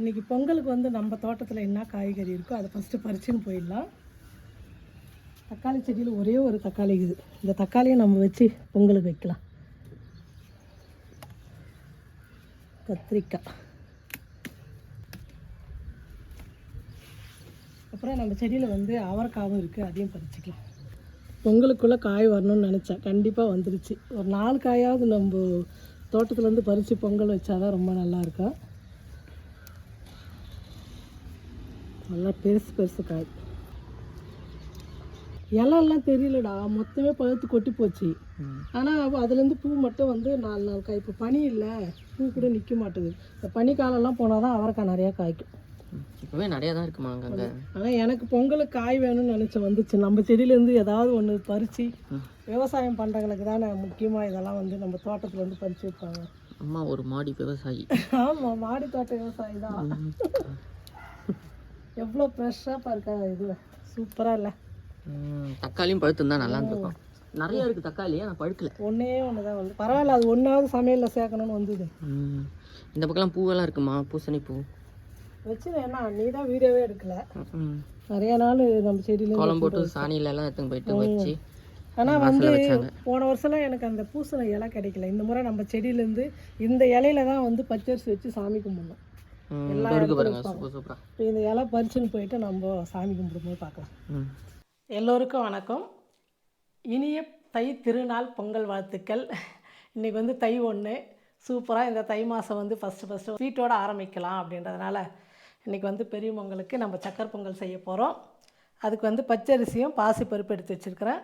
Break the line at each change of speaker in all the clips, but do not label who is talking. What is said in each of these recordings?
இன்றைக்கி பொங்கலுக்கு வந்து நம்ம தோட்டத்தில் என்ன காய்கறி இருக்கோ அதை ஃபஸ்ட்டு பறிச்சுன்னு போயிடலாம். தக்காளி செடியில் ஒரே ஒரு தக்காளி இருக்குது இந்த தக்காளியை நம்ம வச்சு பொங்கலுக்கு வைக்கலாம். கத்திரிக்காய். அப்புறம் நம்ம செடியில் வந்து அவரைக்காவும் இருக்குது அதையும் பறிச்சிக்கலாம். பொங்கலுக்குள்ளே காய் வரணும்னு நினச்சேன். கண்டிப்பாக வந்துருச்சு. ஒரு நாலு காயாவது நம்ம தோட்டத்துலேருந்து பறித்து பொங்கல் வச்சாதான் ரொம்ப நல்லாயிருக்கும் இருக்கும் நல்லா பெருசு பெருசு காய். இலெல்லாம் தெரியலடா. மொத்தமே பழுத்து கொட்டி போச்சு. ஆனால் அதுலேருந்து பூ மட்டும் வந்து நாலு நாள் காய். இப்போ பனி இல்லை. பூ கூட நிற்க மாட்டேங்குது இந்த பனிக்காலம்லாம் போனால் தான் அவரைக்காய் நிறையா காய்க்கும்.
இப்போவே நிறையா தான் இருக்குமா அங்கங்கே
ஆனால் எனக்கு பொங்கலுக்கு காய் வேணும்னு நினச்சி வந்துச்சு. நம்ம செடியிலேருந்து ஏதாவது ஒன்று பறித்து விவசாயம் பண்ணுறவங்களுக்கு தானே முக்கியமாக இதெல்லாம் வந்து நம்ம தோட்டத்தில் வந்து பறித்து வைப்பாங்க.
அம்மா ஒரு மாடி விவசாயி.
ஆமாம் மாடி தோட்ட விவசாயி தான் எவ்வளோ ஃப்ரெஷ்ஷாக பாருக்கா இது? சூப்பராக இல்லை.
தக்காளியும் பழுத்து தான் நல்லா இருந்திருக்கும். நிறைய இருக்கு தக்காளி ஆனால் பழுக்கல.
ஒன்றே ஒன்று தான் வந்து பரவாயில்ல அது ஒன்றாவது சமையலில் சேர்க்கணும்னு வந்தது.
ம். இந்த பக்கம்லாம் பூவெல்லாம் இருக்குமா? பூசணி பூ.
வச்சு ஏன்னா நீ தான் வீடியோவே எடுக்கல. நிறைய நாள் நம்ம செடியில
கோலம் போட்டு சாணியில எல்லாம் எடுத்துன்னு போயிட்டு வச்சு
ஆனால் வந்து. போன வருஷம்லாம் எனக்கு அந்த பூசணி இலை கிடைக்கல. இந்த முறை நம்ம செடியிலேருந்து இந்த இலையில தான் வந்து பச்சரிசி வச்சு சாமி கும்பிடணும்.
ம், இதோ இருக்கு பாருங்க சூப்பர் சூப்பரா.
இப்போ இந்த இலை பறிச்சுன்னு போயிட்டு நம்ம சாமி கும்பிடும்போது பார்க்கலாம். எல்லோருக்கும் வணக்கம். இனிய தை திருநாள் பொங்கல் வாழ்த்துக்கள். இன்றைக்கி வந்து தை ஒன்று சூப்பராக இந்த தை மாதம் வந்து ஃபஸ்ட்டு ஃபஸ்ட்டு ஸ்வீட்டோட ஆரம்பிக்கலாம் அப்படின்றதுனால இன்றைக்கி வந்து பெரிய பொங்கலுக்கு நம்ம சக்கரை பொங்கல் செய்ய போகிறோம் அதுக்கு வந்து பச்சரிசியும் பாசி பருப்பு எடுத்து வச்சுருக்கிறேன்.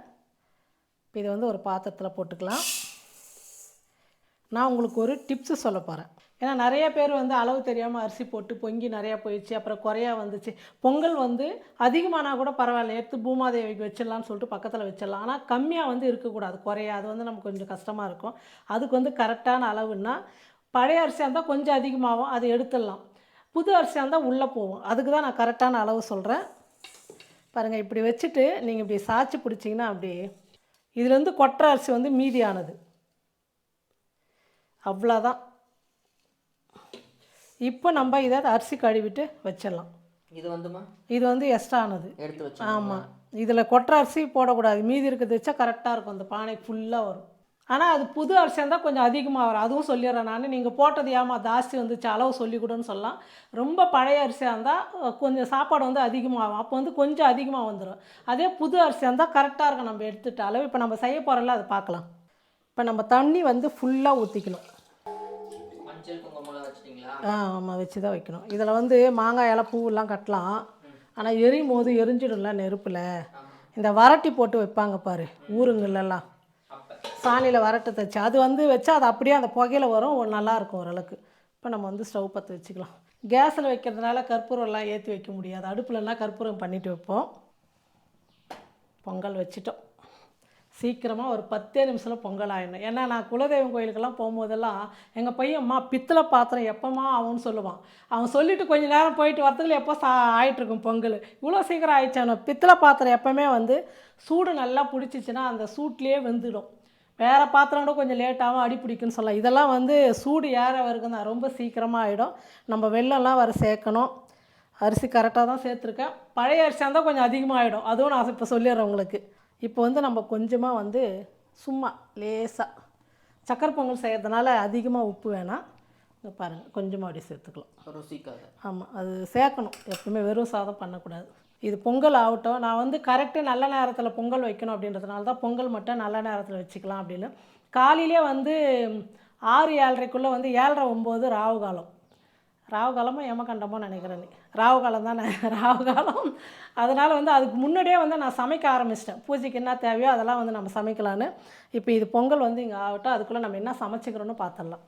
இப்போ இதை வந்து ஒரு பாத்திரத்தில் போட்டுக்கலாம். நான் உங்களுக்கு ஒரு டிப்ஸு சொல்ல போகிறேன் ஏன்னா நிறைய பேர் வந்து அளவு தெரியாமல் அரிசி போட்டு பொங்கி நிறையா போயிடுச்சு. அப்புறம் குறையா வந்துச்சு. பொங்கல் வந்து அதிகமானா கூட பரவாயில்ல. எடுத்து பூமாதேவிக்கு வச்சிடலாம்னு சொல்லிட்டு பக்கத்தில் வச்சிடலாம். ஆனால் கம்மியாக வந்து இருக்கக்கூடாது. குறையா. அது வந்து நமக்கு கொஞ்சம் கஷ்டமாக இருக்கும். அதுக்கு வந்து கரெக்டான அளவுன்னா பழைய அரிசியாக இருந்தால் கொஞ்சம் அதிகமாகும். அதை எடுத்துடலாம். புது அரிசியாக இருந்தால் உள்ளே போகும். அதுக்கு தான் நான் கரெக்டான அளவு சொல்கிறேன் பாருங்கள் இப்படி வச்சுட்டு நீங்கள் இப்படி சாய்ச்சி பிடிச்சிங்கன்னா அப்படி இதுலேருந்து கொட்டை அரிசி வந்து மீதியானது. அவ்வளோதான் இப்போ நம்ம இதை அரிசி கழுவிட்டு வச்சிடலாம்.
இது வந்துமா?
இது வந்து எக்ஸ்ட்ரா ஆனது.
எடுத்து வச்சு
ஆமாம் இதில் கொட்டை அரிசி போடக்கூடாது. மீதி இருக்கிறது வச்சா கரெக்டாக இருக்கும். அந்த பானை ஃபுல்லாக வரும். ஆனால் அது புது அரிசியாக இருந்தால் கொஞ்சம் அதிகமாக வரும். அதுவும் சொல்லிடுறேன் நான். நீங்கள் போட்டது ஏமா ஜாஸ்தி வந்துச்சு அளவு சொல்லி கொடுன்னு சொல்லலாம். ரொம்ப பழைய அரிசியாக இருந்தால் கொஞ்சம் சாப்பாடு வந்து அதிகமாகும். அப்போ வந்து கொஞ்சம் அதிகமாக வந்துடும் அதே புது அரிசியாக இருந்தால் கரெக்டாக இருக்கும். நம்ம எடுத்துட்ட அளவு. இப்போ நம்ம செய்ய போகிறோம்ல அதை பார்க்கலாம். இப்போ நம்ம தண்ணி வந்து ஃபுல்லாக ஊற்றிக்கணும் ஆ ஆமாம் வச்சு தான் வைக்கணும். இதில் வந்து மாங்காய் இலை பூவெல்லாம் கட்டலாம். ஆனால் எரியும் போது எரிஞ்சிடும்ல நெருப்பில். இந்த வரட்டி போட்டு வைப்பாங்க பாரு ஊருங்கள்லாம் சாணியில் வரட்டு தச்சு. அது வந்து வச்சா அது அப்படியே அந்த புகையில வரும் ஒரு நல்லா இருக்கும் ஓரளவுக்கு. இப்போ நம்ம வந்து ஸ்டவ் பற்ற வச்சுக்கலாம். கேஸில் வைக்கிறதுனால கற்பூரம்லாம் ஏற்றி வைக்க முடியாது. அடுப்புலலாம் கற்பூரம் பண்ணிட்டு வைப்போம். பொங்கல் வச்சிட்டோம். சீக்கிரமாக ஒரு பத்தே நிமிஷத்தில் பொங்கல் ஆயிடணும் ஏன்னா நான் குலதெய்வம் கோயிலுக்கெல்லாம் போகும்போதெல்லாம் எங்கள் பையன் அம்மா பித்தளை பாத்திரம் எப்போம்மா ஆகும்னு சொல்லுவான். அவன் சொல்லிவிட்டு கொஞ்ச நேரம் போயிட்டு வரதுல எப்போ சா ஆகிட்டுருக்கும் பொங்கல். இவ்வளோ சீக்கிரம் ஆயிடுச்சானோ பித்தளை பாத்திரம் எப்போவுமே வந்து சூடு நல்லா பிடிச்சிச்சின்னா அந்த சூட்லேயே வெந்துடும். வேறு பாத்திரம் கூட கொஞ்சம் லேட்டாகவும் அடி பிடிக்குன்னு சொல்லலாம். இதெல்லாம் வந்து சூடு ஏற வரைக்கும் தான் ரொம்ப சீக்கிரமாக ஆகிடும் நம்ம வெள்ளம்லாம் வர சேர்க்கணும். அரிசி கரெக்டாக தான் சேர்த்துருக்கேன். பழைய அரிசியாக இருந்தால் கொஞ்சம் அதிகமாக ஆகிடும் அதுவும் நான் இப்போ சொல்லிடுறேன் உங்களுக்கு. இப்போ வந்து நம்ம கொஞ்சமாக வந்து சும்மா லேசாக சக்கரை பொங்கல் செய்கிறதுனால அதிகமாக உப்பு வேணாம். இங்க பாருங்கள் கொஞ்சமாக அப்படி சேர்த்துக்கலாம்.
ருசிக்காக
ஆமாம் அது சேர்க்கணும். எப்பவுமே வெறும் சாதம் பண்ணக்கூடாது. இது பொங்கல் ஆகட்டும். நான் வந்து கரெக்டு நல்ல நேரத்தில் பொங்கல் வைக்கணும் அப்படின்றதுனால தான் பொங்கல் மட்டும் நல்ல நேரத்தில் வச்சுக்கலாம் அப்படின்னு. காலையிலே வந்து ஆறு ஏழரைக்குள்ளே வந்து ஏழரை ஒம்பது ராவு காலம். ராவு காலமாக எமகண்டமோ நினைக்கிறேன் நீ. ராவு காலம் தானே. ராவு காலம். அதனால் வந்து அதுக்கு முன்னாடியே வந்து நான் சமைக்க ஆரம்பிச்சிட்டேன். பூஜைக்கு என்ன தேவையோ அதெல்லாம் வந்து நம்ம சமைக்கலான்னு. இப்போ இது பொங்கல் வந்து இங்கே ஆகட்டும். அதுக்குள்ளே நம்ம என்ன சமைச்சிக்கிறோன்னு பார்த்துடலாம்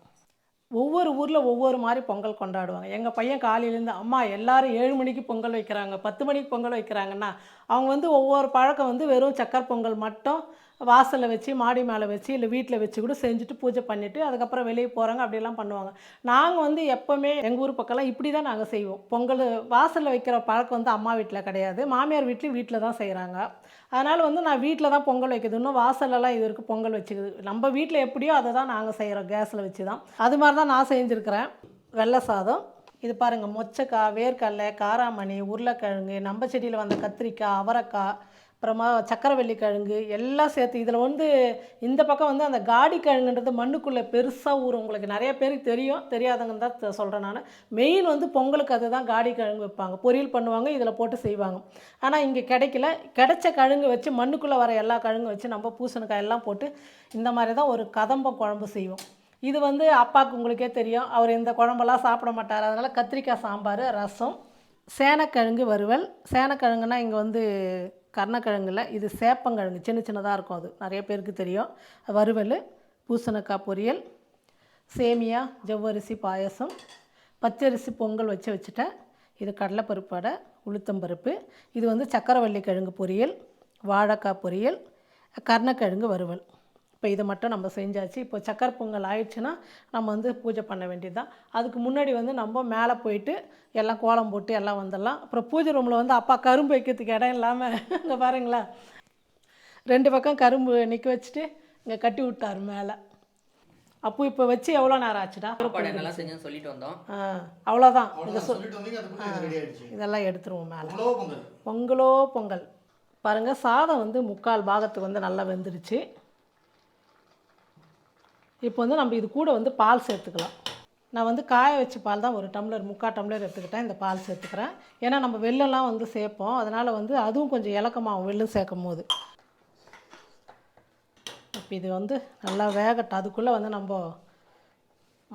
ஒவ்வொரு ஊரில் ஒவ்வொரு மாதிரி பொங்கல் கொண்டாடுவாங்க. எங்கள் பையன் காலையிலேருந்து அம்மா எல்லோரும் ஏழு மணிக்கு பொங்கல் வைக்கிறாங்க. பத்து மணிக்கு பொங்கல் வைக்கிறாங்கன்னா அவங்க வந்து ஒவ்வொரு பழக்கம் வந்து வெறும் சக்கரை பொங்கல் மட்டும் வாசலில் வச்சு மாடி மேலே வச்சு இல்லை வீட்டில் வச்சு கூட செஞ்சுட்டு பூஜை பண்ணிவிட்டு அதுக்கப்புறம் வெளியே போகிறாங்க அப்படிலாம் பண்ணுவாங்க. நாங்கள் வந்து எப்போவுமே எங்கள் ஊர் பக்கம்லாம் இப்படி தான் நாங்கள் செய்வோம். பொங்கல் வாசலில் வைக்கிற பழக்கம் வந்து அம்மா வீட்டில் கிடையாது. மாமியார் வீட்லேயும் வீட்டில் தான் செய்கிறாங்க அதனால் வந்து நான் வீட்டில் தான் பொங்கல் வைக்கிறது. இன்னும் வாசல்லலாம் இது இருக்குது பொங்கல் வச்சுக்குது. நம்ம வீட்டில் எப்படியோ அதை தான் நாங்கள் செய்கிறோம் கேஸில் வச்சு தான் அது மாதிரி தான் நான் செஞ்சுருக்கிறேன். வெள்ளை சாதம். இது பாருங்கள் மொச்சக்காய் வேர்க்கடலை காராமணி உருளைக்கிழங்கு நம்ம செடியில் வந்த கத்திரிக்காய் அவரைக்காய் அப்புறமா சக்கரவள்ளி கிழங்கு எல்லாம் சேர்த்து இதில் வந்து இந்த பக்கம் வந்து அந்த காடி கிழங்குன்றது மண்ணுக்குள்ளே பெருசாக ஊறும். உங்களுக்கு நிறைய பேருக்கு தெரியும். தெரியாதவங்க தான் சொல்கிறேன் நான். மெயின் வந்து பொங்கலுக்கு அதுதான் காடி கிழங்கு வைப்பாங்க. பொரியல் பண்ணுவாங்க இதில் போட்டு செய்வாங்க. ஆனால் இங்கே கிடைக்கல. கிடைச்ச கிழங்கு வச்சு மண்ணுக்குள்ளே வர எல்லா கிழங்கு வச்சு நம்ம பூசணிக்காய் எல்லாம் போட்டு இந்த மாதிரி தான் ஒரு கதம்ப குழம்பு செய்வோம். இது வந்து அப்பாவுக்கு உங்களுக்கே தெரியும். அவர் இந்த குழம்பெல்லாம் சாப்பிட மாட்டார். அதனால் கத்திரிக்காய் சாம்பார் ரசம் சேனக்கிழங்கு வறுவல். சேனக்கிழங்குனா இங்கே வந்து கருணக்கிழங்குல இது சேப்பங்கிழங்கு. சின்ன சின்னதாக இருக்கும் அது. நிறைய பேருக்கு தெரியும். வறுவல் பூசணிக்காய் பொரியல் சேமியா ஜவ்வரிசி பாயசம் பச்சரிசி பொங்கல் வச்சு வச்சுட்டேன். இது கடலைப்பருப்பு வடை உளுத்தம்பருப்பு இது வந்து சக்கரவள்ளி கிழங்கு பொரியல் வாழைக்காய் பொரியல் கருணக்கிழங்கு வறுவல். இப்போ இதை மட்டும் நம்ம செஞ்சாச்சு. இப்போ சக்கரை பொங்கல் ஆயிடுச்சுன்னா நம்ம வந்து பூஜை பண்ண வேண்டியது தான் அதுக்கு முன்னாடி வந்து நம்ம மேலே போயிட்டு எல்லாம் கோலம் போட்டு எல்லாம் வந்துடலாம். அப்புறம் பூஜை ரூமில் வந்து அப்பா கரும்பு வைக்கிறதுக்கு இடம் இல்லாமல் இங்கே பாருங்களேன். ரெண்டு பக்கம் கரும்பு நிற்க வச்சுட்டு இங்கே கட்டி விட்டாரு மேலே. அப்போ இப்போ வச்சு எவ்வளோ நேரம் ஆச்சுடா?
நல்லா செஞ்சுன்னு சொல்லிட்டு வந்தோம்.
ஆ அவ்வளோதான். இதை சொ
சொல்லிட்டு வந்தீங்க அதுக்குள்ள இது ரெடி ஆயிடுச்சு.
இதெல்லாம் எடுத்துருவோம் மேலே.
பொங்கலோ
பொங்கல்? பாருங்கள் சாதம் வந்து முக்கால் பாகத்துக்கு வந்து நல்லா வெந்துருச்சு. இப்போ வந்து நம்ம இது கூட வந்து பால் சேர்த்துக்கலாம். நான் வந்து காய வச்ச பால் தான் ஒரு டம்ளர் முக்கால் டம்ளர் எடுத்துக்கிட்டேன். இந்த பால் சேர்த்துக்கிறேன். ஏன்னா நம்ம வெள்ளெல்லாம் வந்து சேர்ப்போம். அதனால் வந்து அதுவும் கொஞ்சம் இலக்கமாகும் வெள்ளம் சேர்க்கும் போது இப்போ இது வந்து நல்லா வேகட்டும். அதுக்குள்ளே வந்து நம்ம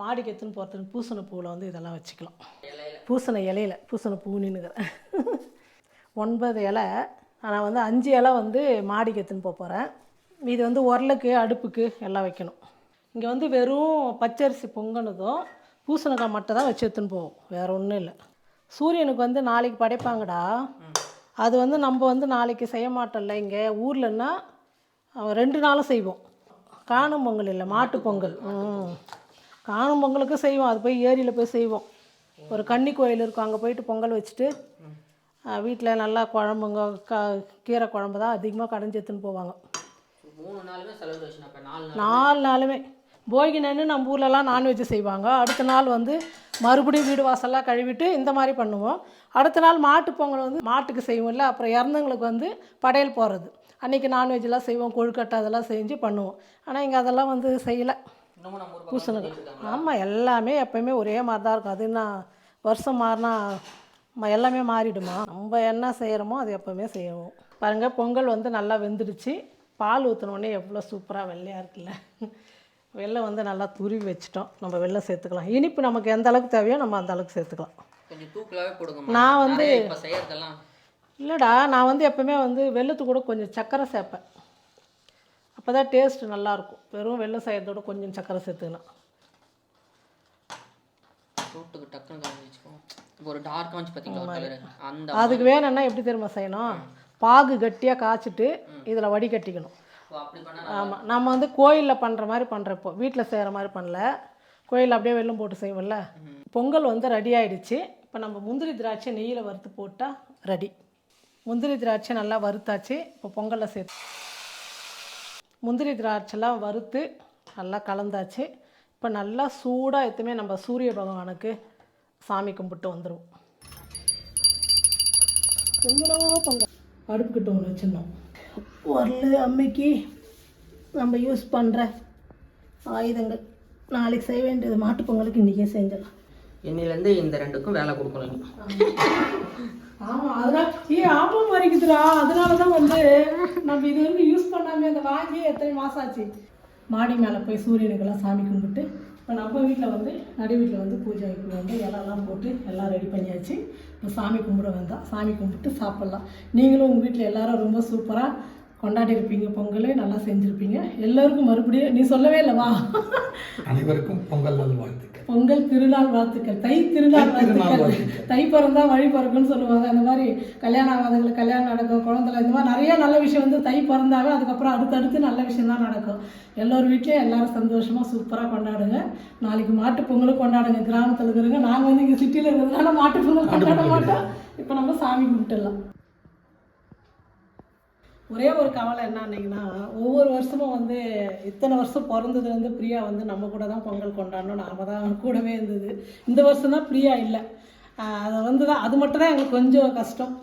மாடிக்கு எடுத்துன்னு போகிறதுக்கு பூசணி பூவில் வந்து இதெல்லாம் வச்சுக்கலாம். பூசணி இலையில பூசணி பூனின்னுக்கிறேன் ஒன்பது இலை. நான் வந்து அஞ்சு இலை வந்து மாடிக்கு எடுத்துன்னு போக போகிறேன் இது வந்து உரலுக்கு அடுப்புக்கு எல்லாம் வைக்கணும். இங்கே வந்து வெறும் பச்சரிசி பொங்கினதும் பூசணிக்காய் மட்டும் தான் வச்சு எடுத்துன்னு போவோம். வேறு ஒன்றும் இல்லை. சூரியனுக்கு வந்து நாளைக்கு படைப்பாங்கடா. அது வந்து நம்ம வந்து நாளைக்கு செய்ய மாட்டோம்ல இங்கே. ஊர்லன்னா ரெண்டு நாளும் செய்வோம். காணும் பொங்கல் இல்லை மாட்டு பொங்கல் காணும் பொங்கலுக்கு செய்வோம். அது போய் ஏரியில் போய் செய்வோம். ஒரு கன்னி கோயில் இருக்கும். அங்கே போயிட்டு பொங்கல் வச்சுட்டு வீட்டில் நல்லா குழம்புங்க க கீரை குழம்பு தான் அதிகமாக கடைஞ்சி எடுத்துன்னு போவாங்க.
நாலு
நாளுமே. போகி நின்று நம்ம ஊர்லலாம் நான்வெஜ் செய்வாங்க. அடுத்த நாள் வந்து மறுபடியும் வீடு வாசல்லாம் கழுவிட்டு இந்த மாதிரி பண்ணுவோம். அடுத்த நாள் மாட்டு பொங்கல் வந்து மாட்டுக்கு செய்வோம்ல அப்புறம் இறந்தவங்களுக்கு வந்து படையல் போடுறது. அன்றைக்கி நான்வெஜ்லாம் செய்வோம் கொழுக்கட்டை அதெல்லாம் செஞ்சு பண்ணுவோம். ஆனால் இங்கே அதெல்லாம் வந்து செய்யலை.
இருக்காங்க.
ஆமாம் எல்லாமே எப்பயுமே ஒரே மாதிரி தான் இருக்கும். அது என்ன வருஷம் மாறினா எல்லாமே மாறிடுமா? நம்ம என்ன செய்கிறோமோ அது எப்போவுமே செய்வோம். பாருங்கள் பொங்கல் வந்து நல்லா வெந்துடுச்சு. பால் ஊற்றினோடனே எவ்வளோ சூப்பராக வெள்ளையாக இருக்குல்ல. வெள்ளம் வந்து நல்லா துருவி வச்சிட்டோம். நம்ம வெள்ளம் சேர்த்துக்கலாம். இனிப்பு நமக்கு எந்த அளவுக்கு தேவையோ நம்ம அந்த அளவுக்கு சேர்த்துக்கலாம்.
கொஞ்சம்
நான் வந்து-
செய்யறதெல்லாம்
இல்லைடா நான் வந்து எப்போவுமே வந்து வெள்ளத்து கூட கொஞ்சம் சர்க்கரை சேர்ப்பேன். அப்போ தான் டேஸ்ட் நல்லாயிருக்கும் வெறும் வெள்ளம் செய்கிறதோட கொஞ்சம் சர்க்கரை சேர்த்துக்கலாம்
ரூட்டுக்கு டக்குன்னு ஒரு பார்த்தீங்களா கலர் அந்த
அதுக்கு வேணும்னா எப்படி தெரியுமா செய்யணும்? பாகு கட்டியாக காய்ச்சிட்டு இதில் வடிகட்டிக்கணும். ஆமாம் நம்ம வந்து கோயிலில் பண்ணுற மாதிரி பண்ணுறப்போ வீட்டில் செய்கிற மாதிரி பண்ணல. கோயிலில் அப்படியே வெல்லம் போட்டு செய்வோம்ல. பொங்கல் வந்து ரெடி ஆயிடுச்சு. இப்போ நம்ம முந்திரி திராட்சை நெய்யில் வறுத்து போட்டால் ரெடி முந்திரி திராட்சை நல்லா வறுத்தாச்சு. இப்போ பொங்கலில் சேர்த்து முந்திரி திராட்சைலாம் வறுத்து நல்லா கலந்தாச்சு. இப்போ நல்லா சூடாக எத்துமே நம்ம சூரிய பகவானுக்கு சாமி கும்பிட்டு வந்துடுவோம் பொங்கலோ பொங்கல். அடுப்புக்கிட்ட ஒன்று வச்சிருந்தோம். உரல் அம்மிக்கு. நம்ம யூஸ் பண்ணுற ஆயுதங்கள். நாளைக்கு செய்ய வேண்டியது மாட்டுப் பொங்கலுக்கு இன்றைக்கே செஞ்சிடலாம்.
இன்னிலேருந்து இந்த ரெண்டுக்கும் வேலை கொடுக்கணும்.
ஆமாம் அதனால ஏ ஆமாம் மறைக்குதுடா அதனால தான் வந்து நம்ம இது வரைக்கும் யூஸ் பண்ணாமல் இந்த வாங்கி எத்தனை மாதம் ஆச்சு? மாடி மேலே போய் சூரியனுக்கெல்லாம் சாமி கும்பிட்டு இப்போ நம்ம வீட்டில் வந்து நடு வீட்டில் வந்து பூஜைக்கு வந்து இலெல்லாம் போட்டு எல்லாம் ரெடி பண்ணியாச்சு. இப்போ சாமி கும்பிட வந்தால் சாமி கும்பிட்டு சாப்பிட்லாம். நீங்களும் உங்கள் வீட்டில் எல்லாரும் ரொம்ப சூப்பராக கொண்டாடி இருப்பீங்க பொங்கல் நல்லா செஞ்சுருப்பீங்க. எல்லோருக்கும் மறுபடியும் நீ சொல்லவே இல்லை வா.
அனைவருக்கும் பொங்கல் நல்வாழ்த்துக்கள்
பொங்கல் திருநாள் வாழ்த்துக்கள். தை திருநாள் வாழ்த்துக்கள். தை பிறந்தா வழி பிறக்குன்னு சொல்லுவாங்க. அந்த மாதிரி கல்யாணம் ஆகாதவங்களுக்கு கல்யாணம் நடக்கும் குழந்தைல இந்த மாதிரி நிறைய நல்ல விஷயம் வந்து தை பிறந்தாவே அதுக்கப்புறம் அடுத்தடுத்து நல்ல விஷயம் தான் நடக்கும். எல்லோர் வீட்லேயும் எல்லாரும் சந்தோஷமாக சூப்பராக கொண்டாடுங்க. நாளைக்கு மாட்டு பொங்கலும் கொண்டாடுங்க. கிராமத்தில் இருக்கிறவங்க நாங்கள் வந்து இங்கே சிட்டியில் இருக்கிறதுனால மாட்டு பொங்கல் கொண்டாட மாட்டோம். இப்போ நம்ம சாமி கும்பிட்டுடலாம். ஒரே ஒரு கவலை என்னன்னீங்கன்னா ஒவ்வொரு வருஷமும் வந்து இத்தனை வருஷம் பிறந்ததுலேருந்து பிரியா வந்து நம்ம கூட தான் பொங்கல் கொண்டாடணும். நாம தான் கூடவே இருந்தது. இந்த வருஷம் தான் பிரியா இல்லை. அதை வந்து தான் அது மட்டும் தான் எங்களுக்கு கொஞ்சம் கஷ்டம்.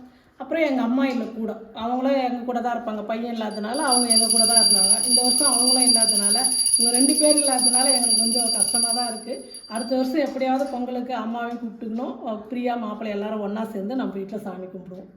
அப்புறம் எங்கள் அம்மா இல்லை கூட. அவங்களும் எங்கள் கூட தான் இருப்பாங்க. பையன் இல்லாதனால அவங்க எங்கள் கூட தான் இருந்தாங்க. இந்த வருஷம் அவங்களும் இல்லாதனால இவங்க ரெண்டு பேர் இல்லாதனால எங்களுக்கு கொஞ்சம் கஷ்டமாக தான் இருக்குது அடுத்த வருஷம் எப்படியாவது பொங்கலுக்கு அம்மாவையும் கூப்பிட்டுக்கணும். பிரியா மாப்பிள்ளை எல்லாரும் ஒன்றா சேர்ந்து நம்ம வீட்டில் சாமி கும்பிடுவோம்.